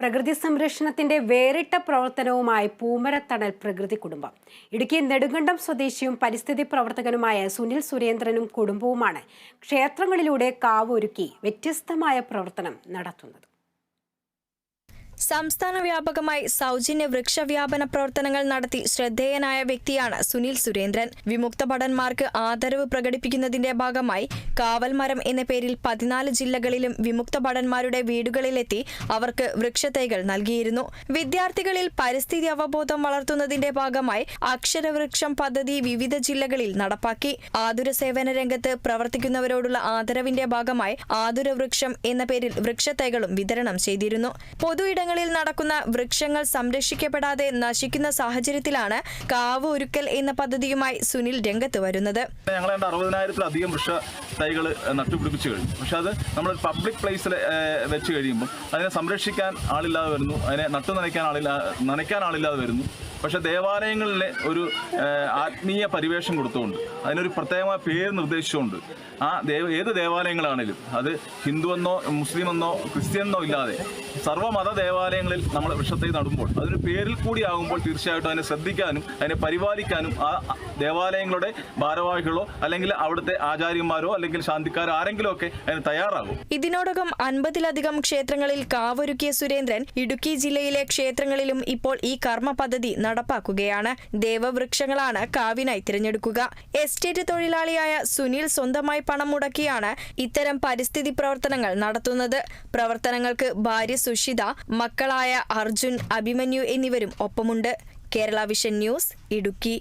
പ്രകൃതി സംരക്ഷണത്തിന്റെ വേറിട്ട പ്രവർത്തനവുമായി പൂമരത്തണൽ പ്രകൃതി കുടുംബം. ഇടുക്കി നെടുങ്കണ്ടം സ്വദേശിയും പരിസ്ഥിതി പ്രവർത്തകനുമായ സുനിൽ സുരേന്ദ്രനും കുടുംബവുമാണ് ക്ഷേത്രങ്ങളിലൂടെ കാവൊരുക്കി വ്യത്യസ്തമായ പ്രവർത്തനം നടത്തുന്നത്. സംസ്ഥാന വ്യാപകമായി സൗജന്യ വൃക്ഷവ്യാപന പ്രവർത്തനങ്ങൾ നടത്തി ശ്രദ്ധേയനായ വ്യക്തിയാണ് സുനിൽ സുരേന്ദ്രൻ. വിമുക്ത ഭടന്മാർക്ക് ആദരവ് പ്രകടിപ്പിക്കുന്നതിന്റെ ഭാഗമായി കാവൽമരം എന്ന പേരിൽ പതിനാല് ജില്ലകളിലും വിമുക്ത ഭടന്മാരുടെ വീടുകളിലെത്തി അവർക്ക് വൃക്ഷത്തൈകൾ നൽകിയിരുന്നു. വിദ്യാർത്ഥികളിൽ പരിസ്ഥിതി അവബോധം വളർത്തുന്നതിന്റെ ഭാഗമായി അക്ഷരവൃക്ഷം പദ്ധതി വിവിധ ജില്ലകളിൽ നടപ്പാക്കി. ആതുര സേവന രംഗത്ത് പ്രവർത്തിക്കുന്നവരോടുള്ള ആദരവിന്റെ ഭാഗമായി ആതുര വൃക്ഷം എന്ന പേരിൽ വൃക്ഷത്തൈകളും വിതരണം ചെയ്തിരുന്നു. പൊതു ഇടങ്ങളിൽ നടക്കുന്ന വൃക്ഷങ്ങൾ സംരക്ഷിക്കപ്പെടാതെ നശിക്കുന്ന സാഹചര്യത്തിലാണ് കാവ് ഒരുക്കൽ എന്ന പദ്ധതിയുമായി സുനിൽ രംഗത്ത് വരുന്നത്. ഞങ്ങൾ അറുപതിനായിരത്തിലധികം വൃക്ഷ തൈകൾ നട്ടുപിടിപ്പിച്ചു കഴിഞ്ഞു. പക്ഷെ അത് നമ്മൾ പബ്ലിക് പ്ലേസിൽ വെച്ച് കഴിയുമ്പോൾ അതിനെ സംരക്ഷിക്കാൻ ആളില്ലാതെ വരുന്നു. അതിനെ നട്ടു നനയ്ക്കാൻ ആളില്ല നനയ്ക്കാൻ ആളില്ലാതെ വരുന്നു. പക്ഷെ ദേവാലയങ്ങളിലെ ഒരു ആത്മീയ പരിവേഷം കൊടുത്തുകൊണ്ട് അതിനൊരു പ്രത്യേകമായ പേര് നിർദ്ദേശിച്ചുകൊണ്ട് ആ ദേവ ഏത് ദേവാലയങ്ങളാണേലും അത് ഹിന്ദുവെന്നോ മുസ്ലിമെന്നോ ക്രിസ്ത്യനെന്നോ ഇല്ലാതെ സർവമത ദേവാലയങ്ങളിൽ നമ്മൾ വൃക്ഷത്തെ നടുമ്പോൾ അതിന് പേരിൽ കൂടി ആകുമ്പോൾ തീർച്ചയായിട്ടും അതിനെ ശ്രദ്ധിക്കാനും അതിനെ പരിപാലിക്കാനും ആ ദേവാലയങ്ങളുടെ ഭാരവാഹികളോ അല്ലെങ്കിൽ അവിടുത്തെ ആചാര്യന്മാരോ അല്ലെങ്കിൽ ശാന്തിക്കാരോ ആരെങ്കിലും ഒക്കെ അതിന് തയ്യാറാകും. ഇതിനോടകം അൻപതിലധികം ക്ഷേത്രങ്ങളിൽ കാവൊരുക്കിയ സുരേന്ദ്രൻ ഇടുക്കി ജില്ലയിലെ ക്ഷേത്രങ്ങളിലും ഇപ്പോൾ ഈ കർമ്മ പദ്ധതി നടപ്പാക്കുകയാണ്. ദേവവൃക്ഷങ്ങളാണ് കാവിനായി തിരഞ്ഞെടുക്കുക. എസ്റ്റേറ്റ് തൊഴിലാളിയായ സുനിൽ സ്വന്തമായി പണം മുടക്കിയാണ് ഇത്തരം പരിസ്ഥിതി പ്രവർത്തനങ്ങൾ നടത്തുന്നത്. പ്രവർത്തനങ്ങൾക്ക് ഭാര്യ സുഷിത മക്കളായ അർജുൻ അഭിമന്യു എന്നിവരും ഒപ്പമുണ്ട്. Kerala vision news Idukki.